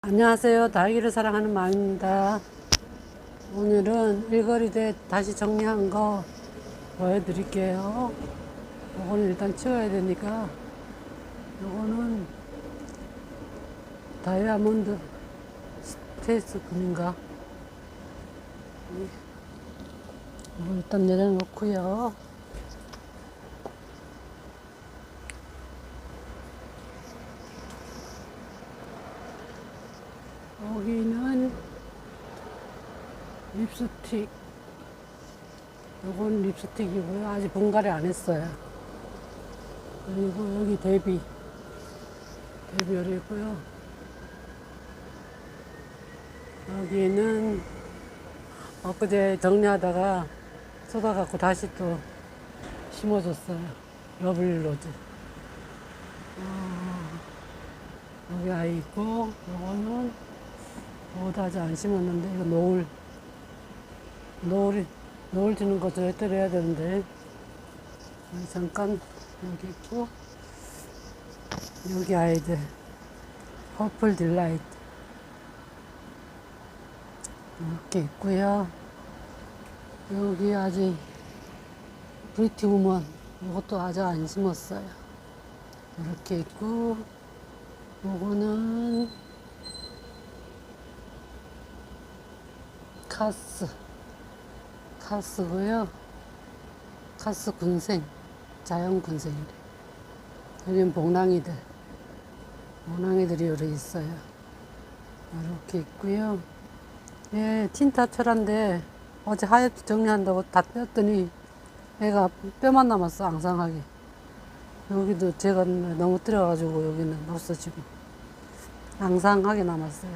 안녕하세요. 달기를 사랑하는 마입니다. 오늘은 일거리대 다시 정리한 거 보여드릴게요. 요거는 일단 치워야 되니까 요거는 다이아몬드 스테이스 금인가? 이거 일단 내려놓고요. 여기는 립스틱. 요건 립스틱이고요. 아직 분갈이 안 했어요. 그리고 여기 데비. 데비열이고요. 여기는 엊그제 정리하다가 쏟아갖고 다시 또 심어줬어요. 러블로즈. 어, 여기 아이 있고, 요거는 아직 안 심었는데, 이거 노을. 노을, 노을 주는 거 절대로 해야 되는데, 여기 잠깐, 여기 있고, 여기 아이들. 퍼플 딜라이트. 이렇게 있고요. 여기 아직 브리티 우먼. 이것도 아직 안 심었어요. 이렇게 있고, 요거는 카스 카스고요 카스 군생 자연 군생이래 여기는 봉랑이들 봉랑이들이 여기 있어요 이렇게 있고요 예 틴타 철한데 어제 하얗게 정리한다고 다 뺐더니 애가 뼈만 남았어 앙상하게 여기도 제가 너무 뜨려가지고 여기는 없어지고 앙상하게 남았어요.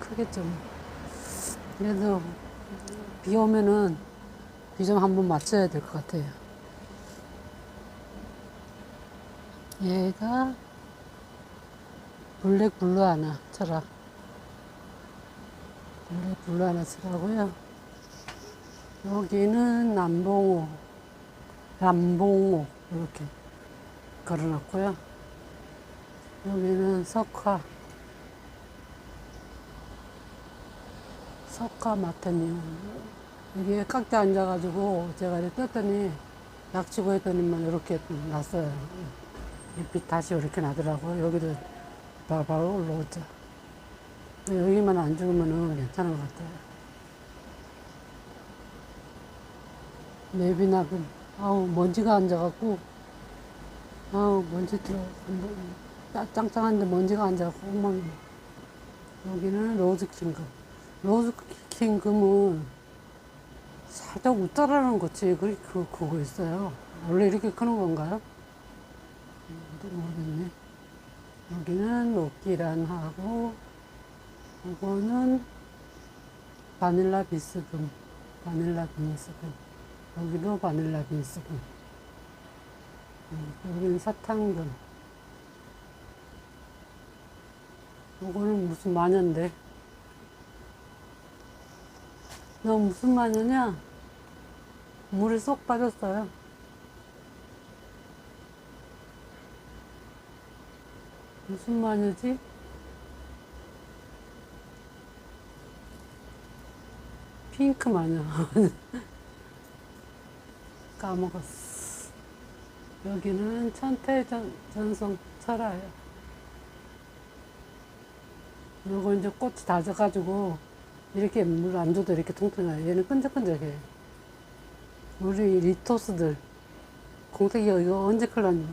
크겠죠. 뭐. 그래도 비 오면은 비 좀 한번 맞춰야 될 것 같아요. 얘가 블랙 블루 하나 철학. 블랙 블루 하나 철하고요. 여기는 남봉호, 남봉호 이렇게 걸어놨고요. 여기는 석화, 석화 마테니움. 여기에 깍지 앉아가지고 제가 이렇게 떴더니 약치고 했더니만 이렇게 났어요. 잎이 다시 이렇게 나더라고요. 여기도 바로 올라오죠. 여기만 안 죽으면 괜찮은 것 같아요. 맵이나 그, 아우, 먼지가 앉아갖고, 아우, 먼지 들어, 짜- 짱짱한데 먼지가 앉아갖고, 엉망이. 여기는 로즈킹금. 로즈킹금은 살짝 웃자라는 거지. 그, 그, 그거 있어요. 원래 이렇게 크는 건가요? 음, 모르겠네. 여기는 로끼란 하고, 이거는 바닐라 비스금. 바닐라 비스금. 여기도 바닐라 빈스금. 음, 여기는 사탕금. 요거는 무슨 마녀인데? 너 무슨 마녀냐? 물에 쏙 빠졌어요. 무슨 마녀지? 핑크 마녀. 까먹었어. 여기는 천태전 전송 철화예요. 요거 이제 꽃이 다져가지고 이렇게 물 안 줘도 이렇게 통통해요. 얘는 끈적끈적해. 우리 리토스들 공색이 이거 언제 클라니?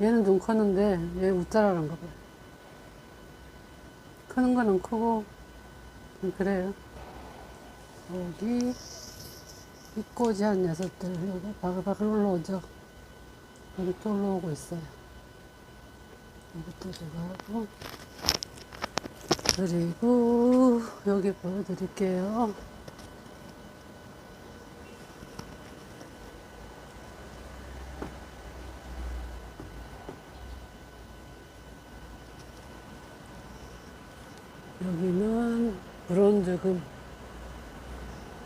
얘는 좀 컸는데 얘 웃자라는 거 봐요. 크는 거는 크고 좀 그래요. 여기 잎꽂이 한 녀석들 여기 바글바글 올라오죠. 여기 또 올라오고 있어요. 이것도 제가 하고 그리고 여기 보여드릴게요. 여기는 브론즈금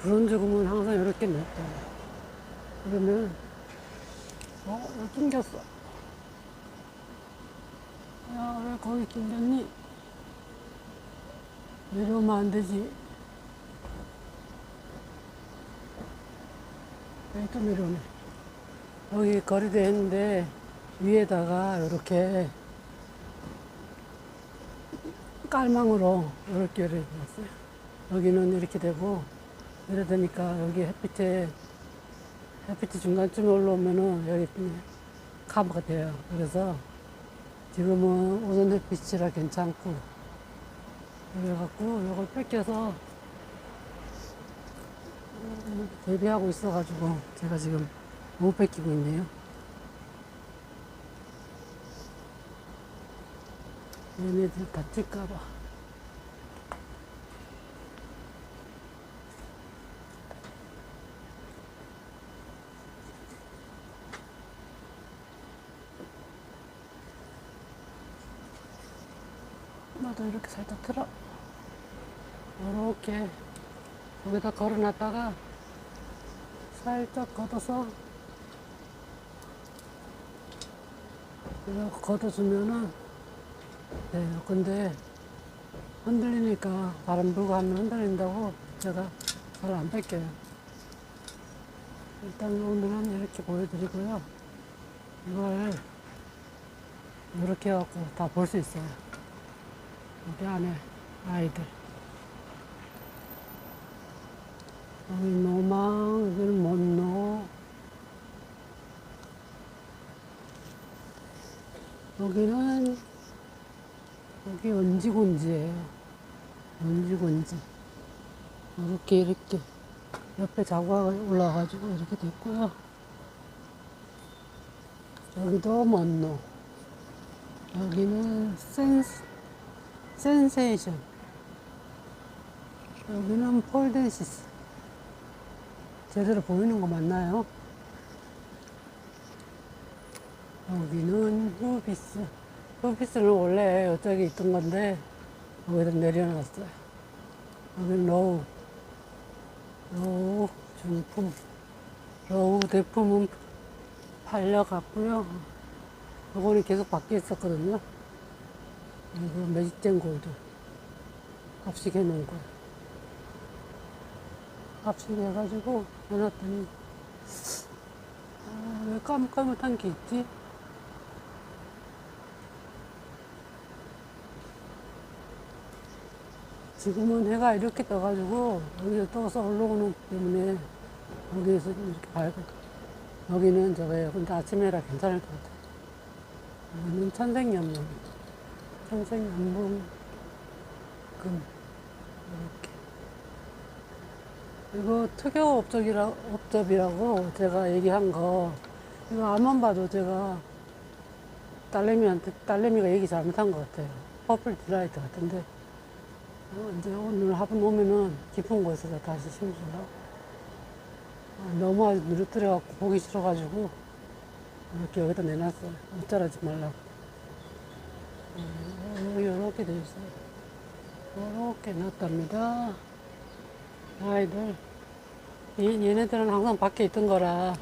브론즈금은 항상 이렇게 냈다. 그러면 어, 여기 낑겼어. 야, 왜 거기 낑겼니? 내려오면 안 되지. 또 내려오네. 여기 거리대 했는데 위에다가 이렇게 깔망으로 이렇게 이렇게 놨어요. 여기는 이렇게 되고 이래 되니까 여기 햇빛에 햇빛이 중간쯤에 올라오면은 여기 커버가 돼요. 그래서 지금은 오전 햇빛이라 괜찮고 그래갖고 이걸 뺏겨서 음, 대비하고 있어가지고 제가 지금 못 뺏기고 있네요. 얘네들 다칠까봐. 나도 이렇게 살짝 틀어. 이렇게 여기다 걸어놨다가 살짝 걷어서 이렇게 걷어주면은 네, 근데 흔들리니까 바람 불고 하면 흔들린다고 제가 잘 안 뺄게요. 일단 오늘은 이렇게 보여드리고요. 이걸 이렇게 해갖고 다 볼 수 있어요. 여기 안에 아이들. 여기 노망, 여기는 못노. 여기는 여기 원지곤지예요. 원지곤지. 이렇게 이렇게 옆에 자구가 올라가지고 이렇게 됐고요. 여기도 먼노. 여기는 센스, 센세이션. 여기는 폴덴시스. 제대로 보이는 거 맞나요? 여기는 후비스. 후비스는 원래 이쪽에 있던 건데, 여기다 내려놨어요. 여기는 로우. 로우 중품. 로우 대품은 팔려갔고요. 요거는 계속 밖에 있었거든요. 이거 매직젠 골드. 합식해 놓은 거. 합식해가지고 해놨더니, 아, 왜 까뭇까뭇한 게 있지? 지금은 해가 이렇게 떠가지고 여기서 떠서 올라오는 때문에 여기에서 이렇게 밝고 여기는 저거예요. 근데 아침에라 괜찮을 것 같아요. 여기는 천생연분, 천생연분 금 이거 특여 업적이라 업접이라고 제가 얘기한 거 이거 앞만 봐도 제가 딸내미한테 딸내미가 얘기 잘못한 것 같아요. 퍼플 디라이트 같은데 어, 이제 오늘 화분 오면은 깊은 곳에서 다시 심으려고. 아, 너무 누르뜨려갖고 보기 싫어가지고 이렇게 여기다 내놨어요. 웃자라지 말라고. 어, 이렇게 돼 있어요. 이렇게 놨답니다. 아이들. 얘, 얘네들은 항상 밖에 있던 거라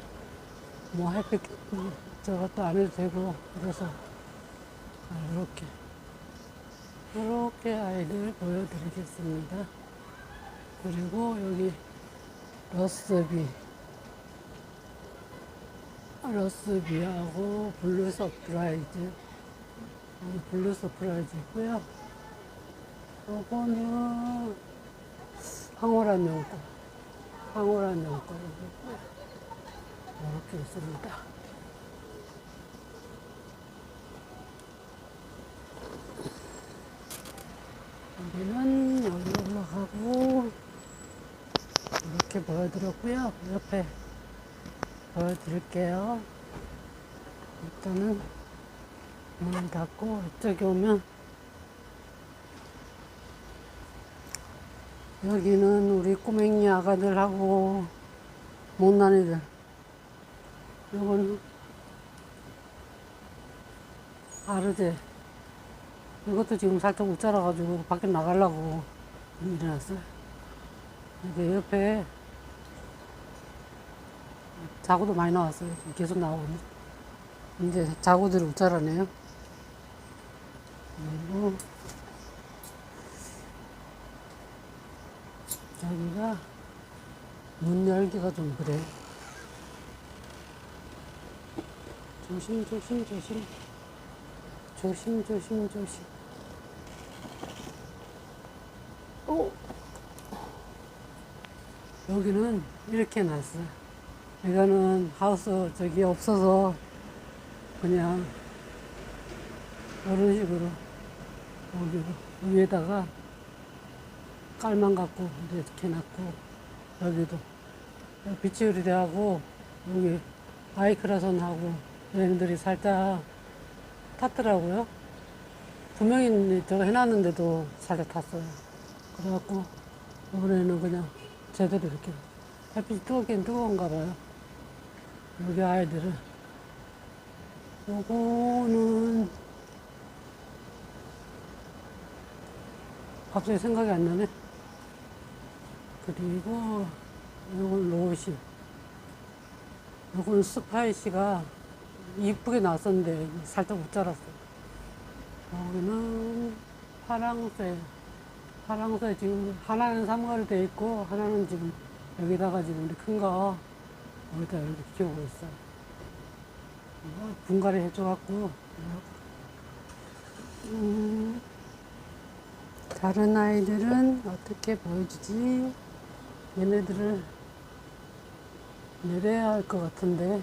뭐 햇빛 음, 저것도 안 해도 되고 그래서 아, 이렇게. 이렇게 아이들 보여드리겠습니다. 그리고 여기 러스비, 러스비하고 블루 서프라이즈, 블루 서프라이즈 있고요. 요거는 황홀한 용꽃, 황홀한 용꽃 이렇게 있습니다. 여기는 여기 올라가고 이렇게 보여드렸고요. 옆에 보여드릴게요. 일단은 문을 닫고 이쪽에 오면 여기는 우리 꼬맹이 아가들하고 못난 애들 요거는 아르제 이것도 지금 살짝 웃자라가지고 밖에 나가려고 일어났어요. 이게 옆에 자구도 많이 나왔어요. 계속 나오거든요. 이제 자구들이 웃자라네요. 그리고 여기가 문 열기가 좀 그래. 조심, 조심, 조심. 조심, 조심, 조심. 오! 여기는 이렇게 놨어. 이거는 하우스 저기 없어서 그냥 이런 식으로 여기 위에다가 깔만 갖고 이렇게 놨고 여기도 비치우리하고 여기 아이크라선하고 얘네들이 살짝 탔더라고요. 분명히 저거 해놨는데도 살짝 탔어요. 그래갖고 이번에는 그냥 제대로 이렇게 햇빛이 뜨겁긴 뜨거운가 봐요. 여기 아이들은 요거는 갑자기 생각이 안 나네. 그리고 요건 로시. 요건 스파이시가 이쁘게 나왔었는데 살짝 못 자랐어. 여기는 파랑새. 파랑새 지금 하나는 삼가로 돼 있고 하나는 지금 여기다가 지금 우리 큰거 여기다 이렇게 키우고 있어요. 분갈이 해줘갖고 음, 다른 아이들은 어떻게 보여주지? 얘네들을 내려야 할 것 같은데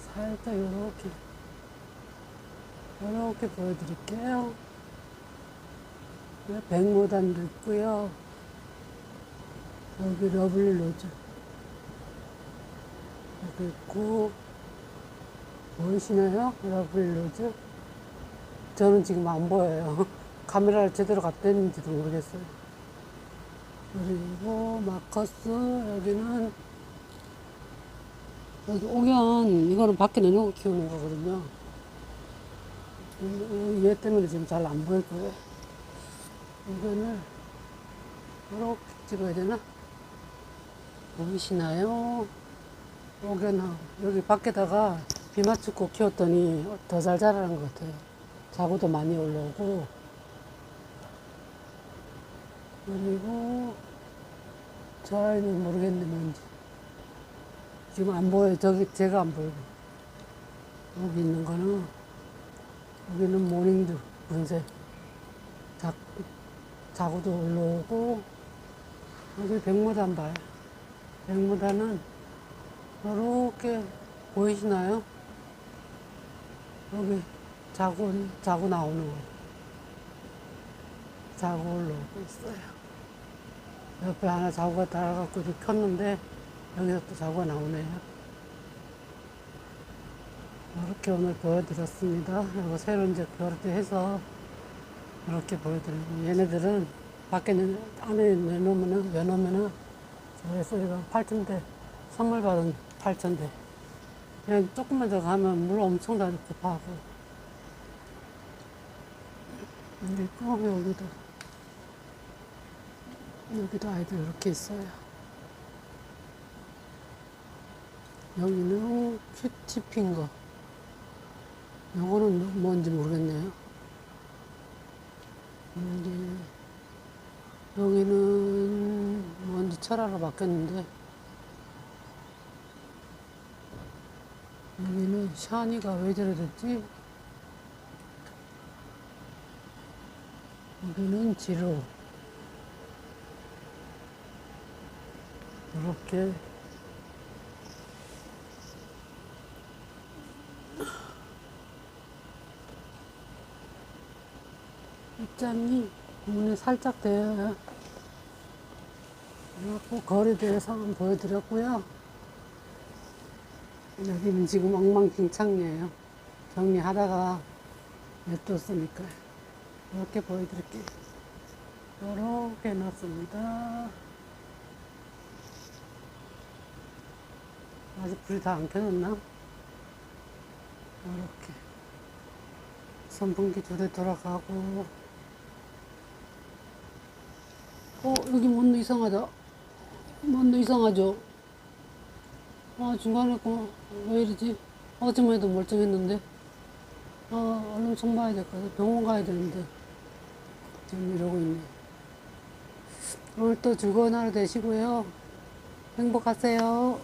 살짝 요렇게 요렇게 보여드릴게요. 네, 백모단도 있고요. 여기 러블리 로즈 여기 있고 보이시나요? 러블리 로즈 저는 지금 안 보여요. 카메라를 제대로 갖다 했는지도 모르겠어요. 그리고 마커스 여기는 여기 오견 이거는 밖에 내놓고 키우는 거거든요. 이- 얘 때문에 지금 잘 안 보일 거예요. 이거는 이렇게 찍어야 되나? 보이시나요? 오견하고 여기 밖에다가 비 맞추고 키웠더니 더 잘 자라는 것 같아요. 자구도 많이 올라오고 그리고 저 아이는 모르겠네 뭔지 지금 안 보여요. 저기 제가 안 보여요. 여기 있는 거는 여기는 모닝드 분쇄 자, 자구도 올라오고 여기 백무단 봐요. 백무단은 이렇게 보이시나요? 여기 자구 자구 나오는 거. 자구 올라오고 있어요. 옆에 하나 자구가 달아갖고 이렇게 켰는데 여기서 또 자구가 나오네요. 이렇게 오늘 보여드렸습니다. 그리고 새로 이제 그렇게 해서 이렇게 보여드리고 얘네들은 밖에 내- 안에 내놓으면은 내놓으면은 그래서 이거 8천대 선물 받은 8천대 그냥 조금만 더 가면 물 엄청 다 급하고 그리고 여기도 여기도 아이들 이렇게 있어요. 여기는 큐티 핑거. 요거는 뭔지 모르겠네요. 여기, 여기는 뭔지 철화로 바뀌었는데, 여기는 샤니가 왜 저래 됐지? 여기는 지로. 이렇게 입장이 문에 살짝 대요. 그래갖고 거리대에서 한번 보여드렸고요. 여기는 지금 엉망진창이에요. 정리하다가 냅뒀으니까 이렇게 보여드릴게요. 이렇게 놨습니다. 아직 불이 다 안 켜졌나? 이렇게 선풍기 두 대 돌아가고 어 여기 뭔도 이상하다 뭔도 이상하죠? 아 중간에 거왜 이러지? 어제만 해도 멀쩡했는데 아 얼른 좀 봐야 될 것 같아 병원 가야 되는데 지금 이러고 있네 오늘 또 즐거운 하루 되시고요. 행복하세요.